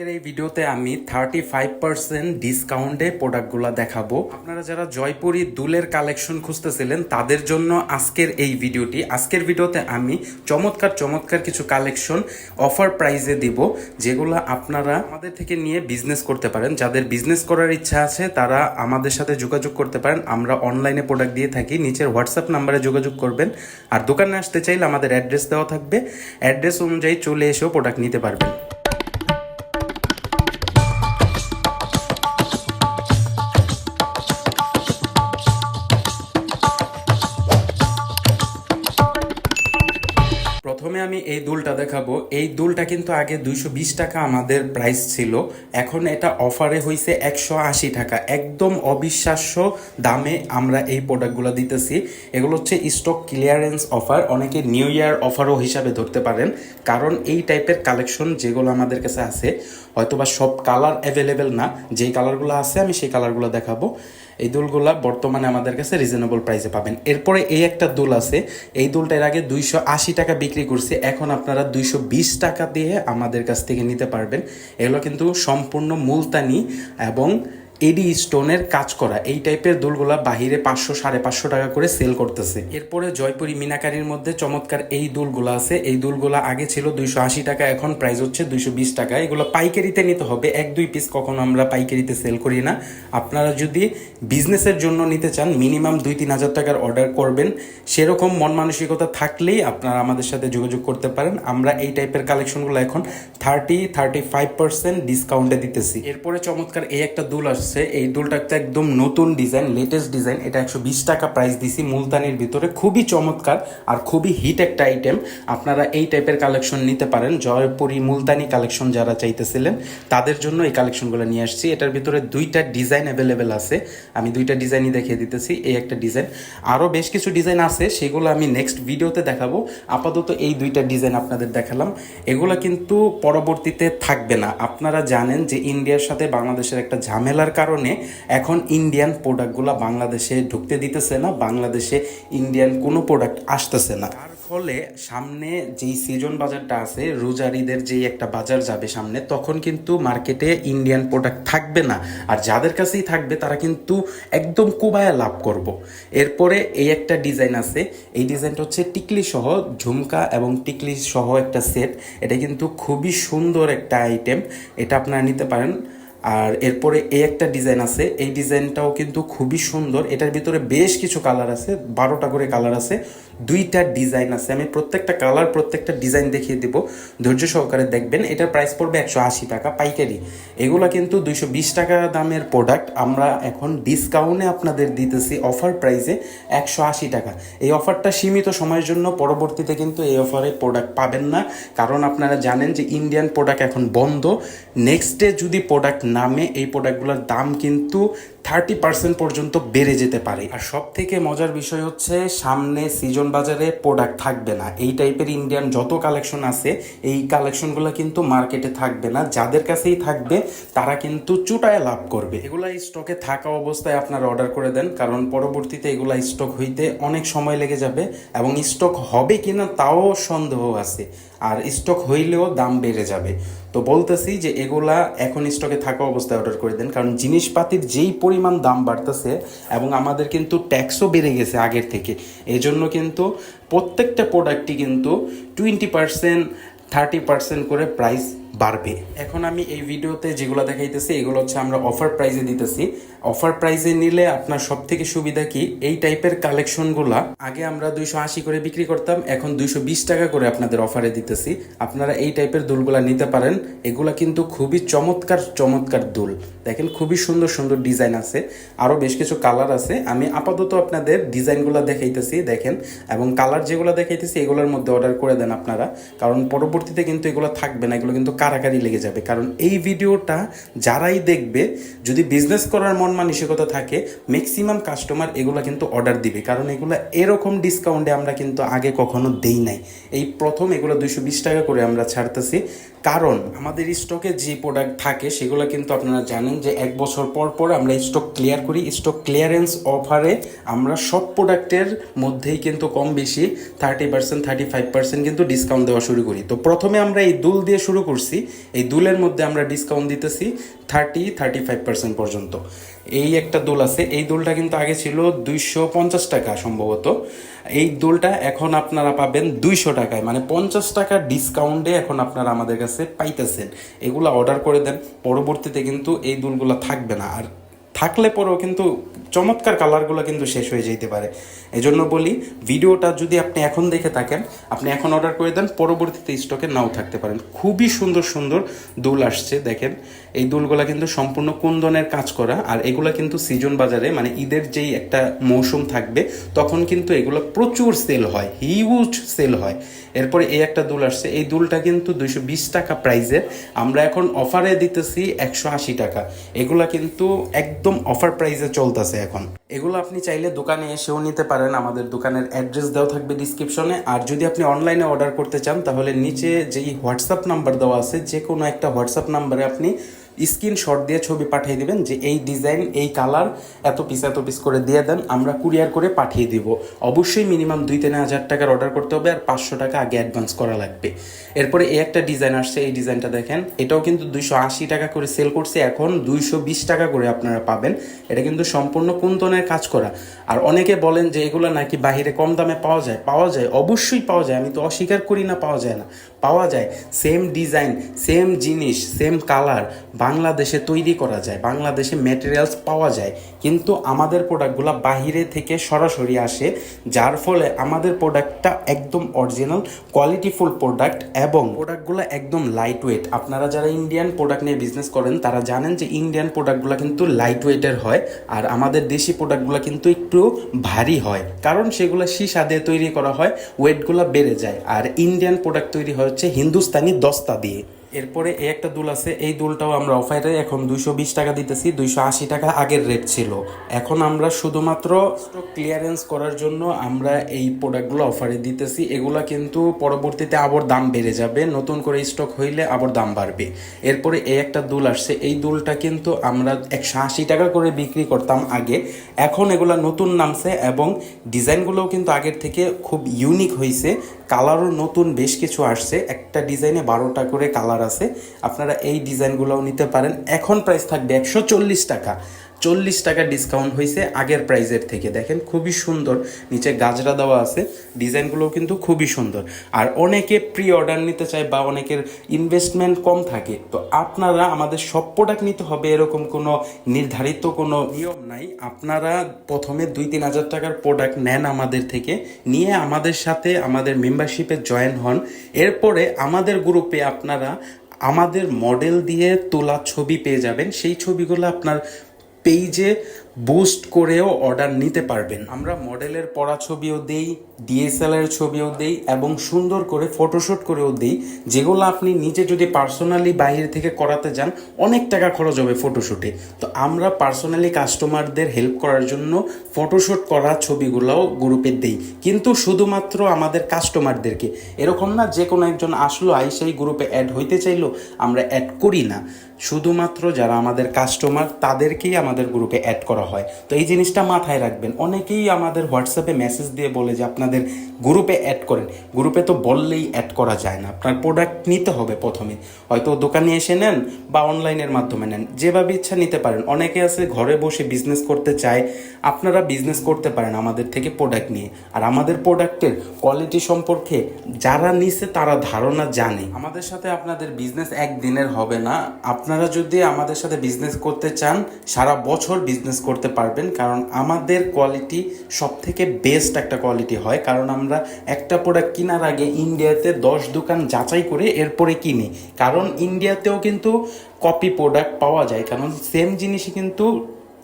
আজকের এই ভিডিওতে আমি থার্টি ফাইভ পার্সেন্ট ডিসকাউন্টে প্রোডাক্টগুলো দেখাবো। আপনারা যারা জয়পুরি দুলের কালেকশন খুঁজতেছিলেন, তাদের জন্য আজকের এই ভিডিওটি। আজকের ভিডিওতে আমি চমৎকার চমৎকার কিছু কালেকশন অফার প্রাইজে দিব, যেগুলো আপনারা আমাদের থেকে নিয়ে বিজনেস করতে পারেন। যাদের বিজনেস করার ইচ্ছা আছে, তারা আমাদের সাথে যোগাযোগ করতে পারেন। আমরা অনলাইনে প্রোডাক্ট দিয়ে থাকি। নিচের হোয়াটসঅ্যাপ নাম্বারে যোগাযোগ করবেন। আর দোকানে আসতে চাইলে আমাদের অ্যাড্রেস দেওয়া থাকবে। অ্যাড্রেস অনুযায়ী চলে এসেও প্রোডাক্ট নিতে পারবেন। প্রথমে আমি এই দুলটা দেখাবো। এই দুলটা কিন্তু আগে দুইশো বিশ টাকা আমাদের প্রাইস ছিল। এখন এটা অফারে হয়েছে একশো আশি টাকা। একদম অবিশ্বাস্য দামে আমরা এই প্রোডাক্টগুলো দিতেছি। এগুলো হচ্ছে স্টক ক্লিয়ারেন্স অফার অনেকে নিউ ইয়ার অফারও হিসাবে ধরতে পারেন। কারণ এই টাইপের কালেকশন যেগুলো আমাদের কাছে আছে, হয়তোবা সব কালার অ্যাভেলেবেল না, যেই কালারগুলো আছে আমি সেই কালারগুলো দেখাবো। এই দুলগুলা বর্তমানে আমাদের কাছে রিজনেবল প্রাইসে পাবেন। এরপরে এই একটা দুল আছে, এই দুলটা এর আগে দুইশো আশি টাকা বিক্রি করছে, এখন আপনারা দুইশো বিশ টাকা দিয়ে আমাদের কাছ থেকে নিতে পারবেন। এগুলো কিন্তু সম্পূর্ণ মুলতানি এবং এডি স্টোনের কাজ করা। এই টাইপের দুলগুলা বাহিরে পাঁচশো, সাড়ে পাঁচশো টাকা করে সেল করতেছে। এরপরে জয়পুরি মিনাকারির মধ্যে চমৎকার এই দুলগুলা আছে। এই দুলগুলা আগে ছিল দুইশো আশি টাকা, এখন প্রাইস হচ্ছে দুইশো বিশ টাকা। এগুলো পাইকারিতে নিতে হবে। এক, দুই পিস কখনো আমরা পাইকারিতে সেল করি না। আপনারা যদি বিজনেসের জন্য নিতে চান মিনিমাম দুই, তিন হাজার টাকার অর্ডার করবেন। সেরকম মন মানসিকতা থাকলেই আপনারা আমাদের সাথে যোগাযোগ করতে পারেন। আমরা এই টাইপের কালেকশনগুলো এখন থার্টি থার্টি ফাইভ পার্সেন্ট ডিসকাউন্টে দিতেছি। এরপরে চমৎকার এই একটা দুল আসছে। এই দুলটা একদম নতুন ডিজাইন লেটেস্ট ডিজাইন। এটা একশো বিশ টাকা প্রাইস দিছি মুলতানির ভিতরে। খুবই চমৎকার আর খুবই হিট একটা আইটেম আপনারা এই টাইপের কালেকশন নিতে পারেন। জয়পুরি মুলতানি কালেকশন যারা চাইতেছিলেন, তাদের জন্য এই কালেকশনগুলো নিয়ে আসছি। এটার ভিতরে দুইটা ডিজাইন অ্যাভেলেবেল আছে। আমি দুইটা ডিজাইনই দেখিয়ে দিতেছি, এই একটা ডিজাইন আরও বেশ কিছু ডিজাইন আছে, সেগুলো আমি নেক্সট ভিডিওতে দেখাবো। আপাতত এই দুইটা ডিজাইন আপনাদের দেখালাম। এগুলো কিন্তু পরবর্তীতে থাকবে না। আপনারা জানেন যে ইন্ডিয়ার সাথে বাংলাদেশের একটা ঝামেলার কারণে এখন ইন্ডিয়ান প্রোডাক্টগুলো বাংলাদেশে ঢুকতে দিতেছে না, বাংলাদেশে ইন্ডিয়ান কোনো প্রোডাক্ট আসতেছে না। ফলে সামনে যেই সিজন বাজারটা আছে, রোজারিদের যেই একটা বাজার যাবে সামনে, তখন কিন্তু মার্কেটে ইন্ডিয়ান প্রোডাক্ট থাকবে না। আর যাদের কাছেই থাকবে, তারা কিন্তু একদম কুবায়া লাভ করব। এরপরে এই একটা ডিজাইন আছে, এই ডিজাইনটা হচ্ছে টিকলি সহ, ঝুমকা এবং টিকলি সহ একটা সেট এটা কিন্তু খুবই সুন্দর একটা আইটেম এটা আপনারা নিতে পারেন। আর এরপরে এই একটা ডিজাইন আছে। এই ডিজাইনটাও কিন্তু খুবই সুন্দর। এটার ভিতরে বেশ কিছু কালার আছে। বারোটা করে কালার আছে। দুইটা ডিজাইন আছে। আমি প্রত্যেকটা কালার প্রত্যেকটা ডিজাইন দেখিয়ে দেব। ধৈর্য সহকারে দেখবেন এটার প্রাইস পড়বে একশো আশি টাকা পাইকারি। এগুলো কিন্তু দুইশো বিশ টাকা দামের প্রোডাক্ট আমরা এখন ডিসকাউন্টে আপনাদের দিতেছি অফার প্রাইসে একশো আশি টাকা। এই অফারটা সীমিত সময়ের জন্য পরবর্তীতে কিন্তু এই অফারে প্রোডাক্ট পাবেন না। কারণ আপনারা জানেন যে ইন্ডিয়ান প্রোডাক্ট এখন বন্ধ। নেক্সট ডে যদি প্রোডাক্ট নামে, এই প্রোডাক্টগুলোর দাম কিন্তু থার্টি পার্সেন্ট পর্যন্ত বেড়ে যেতে পারে। আর সব থেকে মজার বিষয় হচ্ছে, সামনে সিজন বাজারে প্রোডাক্ট থাকবে না। এই টাইপের ইন্ডিয়ান যত কালেকশন আছে, এই কালেকশনগুলো কিন্তু মার্কেটে থাকবে না। যাদের কাছেই থাকবে, তারা কিন্তু চুটায় লাভ করবে। এগুলা স্টকে থাকা অবস্থায় আপনারা অর্ডার করে দেন, কারণ পরবর্তীতে এগুলা স্টক হইতে অনেক সময় লেগে যাবে এবং স্টক হবে কিনা তাও সন্দেহ আছে। আর স্টক হইলেও দাম বেড়ে যাবে। তো বলতেছি যে এগুলা এখন স্টকে থাকা অবস্থায় অর্ডার করে দেন, কারণ জিনিসপাতির যেই পরিমাণ দাম বাড়তেছে এবং আমাদের কিন্তু ট্যাক্সও বেড়ে গেছে আগের থেকে, এজন্য কিন্তু প্রত্যেকটা প্রোডাক্টই কিন্তু টোয়েন্টি পার্সেন্ট থার্টি পার্সেন্ট করে প্রাইস বাড়বে। এখন আমি এই ভিডিওতে যেগুলো দেখাইতেছি, এগুলো হচ্ছে আমরা অফার প্রাইজে দিতেছি। অফার প্রাইজে নিলে আপনার সব থেকে সুবিধা কি? এই টাইপের কালেকশনগুলা আগে আমরা দুইশো আশি করে বিক্রি করতাম, এখন দুইশো বিশ টাকা করে আপনাদের অফারে দিতেছি। আপনারা এই টাইপের দুলগুলা নিতে পারেন। এগুলা কিন্তু খুবই চমৎকার চমৎকার দুল। দেখেন, খুবই সুন্দর সুন্দর ডিজাইন আছে। আরও বেশ কিছু কালার আছে। আমি আপাতত আপনাদের ডিজাইনগুলো দেখাইতেছি, দেখেন। এবং কালার যেগুলো দেখাইতেছি, এগুলোর মধ্যে অর্ডার করে দেন আপনারা। কারণ পরবর্তীতে কিন্তু এগুলো থাকবে না, এগুলো কিন্তু কারাকারি লেগে যাবে। কারণ এই ভিডিওটা যারাই দেখবে, যদি বিজনেস করার মন মানসিকতা থাকে ম্যাক্সিমাম কাস্টমার এগুলো কিন্তু অর্ডার দিবে। কারণ এগুলো এরকম ডিসকাউন্টে আমরা কিন্তু আগে কখনো দেই নাই। এই প্রথম এগুলো দুইশো বিশ টাকা করে আমরা ছাড়তেছি। কারণ আমাদের স্টকে যে প্রোডাক্ট থাকে, সেগুলো কিন্তু আপনারা জানেন যে এক বছর পর পর আমরা স্টক ক্লিয়ার করি। স্টক ক্লিয়ারেন্স অফারে আমরা সব প্রোডাক্টের মধ্যেই কিন্তু কম বেশি thirty percent thirty five percent কিন্তু ডিসকাউন্ট দেওয়া শুরু করি। তো প্রথমে আমরা এই দুল দিয়ে শুরু করছি। করছি এই দুলের মধ্যে আমরা ডিসকাউন্ট দিতেছি থার্টি থার্টি ফাইভ পার্সেন্ট পর্যন্ত। এই একটা দোল আছে, এই দোলটা কিন্তু আগে ছিল দুইশো পঞ্চাশ টাকা সম্ভবত। এই দোলটা এখন আপনারা পাবেন দুইশো টাকায় মানে পঞ্চাশ টাকা ডিসকাউন্টে এখন আপনারা আমাদের কাছে পাইতেছেন। এগুলো অর্ডার করে দেন, পরবর্তীতে কিন্তু এই দুলগুলো থাকবে না। আর থাকলে পরেও কিন্তু চমৎকার কালারগুলো কিন্তু শেষ হয়ে যেতে পারে। এজন্য বলি, ভিডিওটা যদি আপনি এখন দেখে থাকেন, আপনি এখন অর্ডার করে দেন, পরবর্তীতে স্টকে নাও থাকতে পারেন। খুবই সুন্দর সুন্দর দুল আসছে, দেখেন। এই দুলগুলা কিন্তু সম্পূর্ণ কুন্দনের কাজ করা, আর এগুলা কিন্তু সিজন বাজারে মানে ঈদের যেই একটা মৌসুম থাকবে, তখন কিন্তু এগুলো প্রচুর সেল হয় হিউজ সেল হয়। এরপরে এই একটা দুল আসছে, এই দুলটা কিন্তু দুইশো বিশ টাকা প্রাইজের আমরা এখন অফারে দিতেছি একশো আশি টাকা। এগুলা কিন্তু একদম অফার প্রাইজে চলতেছে। এখন। এগুলো আপনি চাইলে দোকানে এসেও নিতে পারেন। আমাদের দোকানের অ্যাড্রেস দেওয়া থাকবে ডিসক্রিপশনে আর যদি আপনি অনলাইনে অর্ডার করতে চান, তাহলে নিচে যেই হোয়াটসঅ্যাপ নাম্বার দেওয়া আছে যে কোনো একটা হোয়াটসঅ্যাপ নাম্বারে আপনি স্ক্রিনশট দিয়ে ছবি পাঠিয়ে দিবেন যে এই ডিজাইন, এই কালার এত পিস এত পিস করে দিয়ে দেন, আমরা কুরিয়ার করে পাঠিয়ে দিব। অবশ্যই মিনিমাম দুই তিন হাজার টাকার অর্ডার করতে হবে আর পাঁচশো টাকা আগে অ্যাডভান্স করা লাগবে। এরপরে এই একটা ডিজাইন আসছে, এই ডিজাইনটা দেখেন, এটাও কিন্তু দুইশো আশি টাকা করে সেল করছে, এখন দুইশো বিশ টাকা করে আপনারা পাবেন। এটা কিন্তু সম্পূর্ণ কুন্তনের কাজ করা? আর অনেকে বলেন যে এগুলো নাকি বাহিরে কম দামে পাওয়া যায়। পাওয়া যায়, অবশ্যই পাওয়া যায়, আমি তো অস্বীকার করি না, পাওয়া যায় না। পাওয়া যায় সেম ডিজাইন সেম জিনিস সেম কালার বাংলাদেশে তৈরি করা যায়, বাংলাদেশে ম্যাটেরিয়ালস পাওয়া যায়। কিন্তু আমাদের প্রোডাক্টগুলো বাহিরে থেকে সরাসরি আসে, যার ফলে আমাদের প্রোডাক্টটা একদম অরিজিনাল কোয়ালিটিফুল প্রোডাক্ট এবং প্রোডাক্টগুলো একদম লাইট ওয়েট আপনারা যারা ইন্ডিয়ান প্রোডাক্ট নিয়ে বিজনেস করেন, তারা জানেন যে ইন্ডিয়ান প্রোডাক্টগুলো কিন্তু লাইট ওয়েটের হয় আর আমাদের দেশি প্রোডাক্টগুলো কিন্তু একটু ভারী হয়। কারণ সেগুলো সীসা দিয়ে তৈরি করা হয় ওয়েটগুলো বেড়ে যায়। আর ইন্ডিয়ান প্রোডাক্ট তৈরি হচ্ছে হিন্দুস্তানি দস্তা দিয়ে। এরপরে এই একটা দুল আছে, এই দুলটাও আমরা অফারে এখন দুইশো বিশ টাকা দিতেছি, দুইশো আশি টাকা আগের রেট ছিল। এখন আমরা শুধুমাত্র ক্লিয়ারেন্স করার জন্য আমরা এই প্রোডাক্টগুলো অফারে দিতেছি। এগুলা কিন্তু পরবর্তীতে আবার দাম বেড়ে যাবে, নতুন করে স্টক হইলে আবার দাম বাড়বে। এরপরে এই একটা দুল আসছে, এই দুলটা কিন্তু আমরা একশো আশি টাকা করে বিক্রি করতাম আগে। এখন এগুলা নতুন নামছে এবং ডিজাইনগুলোও কিন্তু আগের থেকে খুব ইউনিক হয়েছে কালারও নতুন বেশ কিছু আসছে। একটা ডিজাইনে বারোটা করে কালার আছে। আপনারা এই ডিজাইনগুলোও নিতে পারেন। এখন প্রাইস থাকবে একশো চল্লিশ টাকা। চল্লিশ টাকা ডিসকাউন্ট হয়েছে আগের প্রাইজের থেকে। দেখেন, খুবই সুন্দর। নিচে গাজরা দেওয়া আছে। ডিজাইনগুলোও কিন্তু খুবই সুন্দর। আর অনেকে প্রি অর্ডার নিতে চায় বা অনেকের ইনভেস্টমেন্ট কম থাকে। তো আপনারা আমাদের সব প্রোডাক্ট নিতে হবে এরকম কোনো নির্ধারিত কোনো নিয়ম নাই। আপনারা প্রথমে দুই তিন হাজার টাকার প্রোডাক্ট নেন আমাদের থেকে। নিয়ে আমাদের সাথে আমাদের মেম্বারশিপে জয়েন হন। এরপরে আমাদের গ্রুপে আপনারা আমাদের মডেল দিয়ে তোলা ছবি পেয়ে যাবেন। সেই ছবিগুলো আপনার পেজে বুস্ট করেও অর্ডার নিতে পারবেন। আমরা মডেলের পড়া ছবিও দেই ডিএসএলআর ছবিও দেই এবং সুন্দর করে ফটোশ্যুট করেও দেই। যেগুলো আপনি নিজে যদি পার্সোনালি বাইরে থেকে করাতে যান, অনেক টাকা খরচ হবে ফটোশ্যুটে তো আমরা পার্সোনালি কাস্টমারদের হেল্প করার জন্য ফটোশ্যুট করা ছবিগুলোও গ্রুপে দেই। কিন্তু শুধুমাত্র আমাদের কাস্টমারদেরকে এরকম না যে কোনো একজন আসলো আইসাই গ্রুপে অ্যাড হইতে চাইলো, আমরা অ্যাড করি না। শুধুমাত্র যারা আমাদের কাস্টমার তাদেরকেই আমাদের গ্রুপে অ্যাড করা হয়। তো এই জিনিসটা মাথায় রাখবেন। অনেকেই আমাদের হোয়াটসঅ্যাপে মেসেজ দিয়ে বলে যে আপনাদের গ্রুপে অ্যাড করেন। গ্রুপে তো বললেই অ্যাড করা যায় না। আপনার প্রোডাক্ট নিতে হবে প্রথমে। হয়তো দোকানে এসে নেন বা অনলাইনের মাধ্যমে নেন। যেভাবে ইচ্ছা নিতে পারেন। অনেকে আছে ঘরে বসে বিজনেস করতে চায়। আপনারা বিজনেস করতে পারেন আমাদের থেকে প্রোডাক্ট নিয়ে। আর আমাদের প্রোডাক্টের কোয়ালিটি সম্পর্কে যারা নিছে তারা ধারণা জানে। আমাদের সাথে আপনাদের বিজনেস একদিনের হবে না। আপনারা যদি আমাদের সাথে বিজনেস করতে চান, সারা বছর বিজনেস করতে পারবেন, কারণ আমাদের কোয়ালিটি সব থেকে বেস্ট একটা কোয়ালিটি হয়। কারণ আমরা একটা প্রোডাক্ট কেনার আগে ইন্ডিয়াতে দশ দোকান যাচাই করে এরপরে কিনি। কারণ ইন্ডিয়াতেও কিন্তু কপি প্রোডাক্ট পাওয়া যায়, কারণ সেম জিনিসই কিন্তু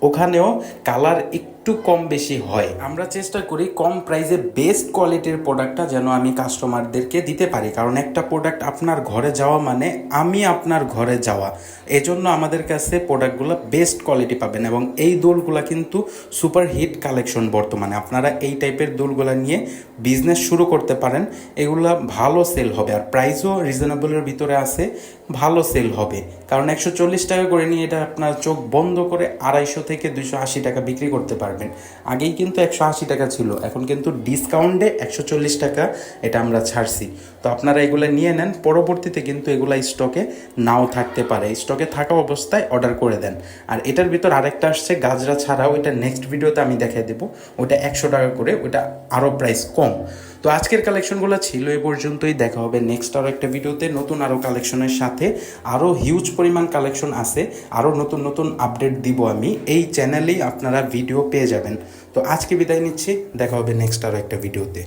ওখানেও কালার একটু কম বেশি হয়। আমরা চেষ্টা করি কম প্রাইসে বেস্ট কোয়ালিটির প্রোডাক্টটা যেন আমি কাস্টমারদেরকে দিতে পারি। কারণ একটা প্রোডাক্ট আপনার ঘরে যাওয়া মানে আমি আপনার ঘরে যাওয়া। এজন্য আমাদের কাছে প্রোডাক্টগুলো বেস্ট কোয়ালিটি পাবেন এবং এই দোলগুলো কিন্তু সুপার হিট কালেকশন বর্তমানে। আপনারা এই টাইপের দোলগুলো নিয়ে বিজনেস শুরু করতে পারেন। এগুলা ভালো সেল হবে। আর প্রাইসও রিজনেবলের ভিতরে আছে, ভালো সেল হবে। কারণ একশো চল্লিশ টাকা করে নিয়ে এটা আপনার চোখ বন্ধ করে আড়াইশো থেকে দুইশো আশি টাকা বিক্রি করতে পারবেন। পারবেন। আগেই কিন্তু একশো আশি টাকা ছিল, এখন কিন্তু ডিসকাউন্টে একশো চল্লিশ টাকা এটা আমরা ছাড়ছি। তো আপনারা এগুলো নিয়ে নেন, পরবর্তীতে কিন্তু এগুলো স্টকে নাও থাকতে পারে। স্টকে থাকা অবস্থায় অর্ডার করে দেন। আর এটার ভিতর আরেকটা আসছে, গাজরা ছাড়াও এটা নেক্সট ভিডিওতে আমি দেখাই দেবো। ওটা একশো টাকা করে, ওটা আরও প্রাইস কম। তো আজকের কালেকশনগুলো ছিল, এ পর্যন্তই। দেখা হবে নেক্সট আরও একটা ভিডিওতে নতুন আরও কালেকশনের সাথে আরও হিউজ পরিমাণ কালেকশন আছে। আরও নতুন নতুন আপডেট দিব আমি। এই চ্যানেলেই আপনারা ভিডিও পেয়ে যাবেন। তো আজকে বিদায় নিচ্ছি। দেখা হবে নেক্সট আরও একটা ভিডিওতে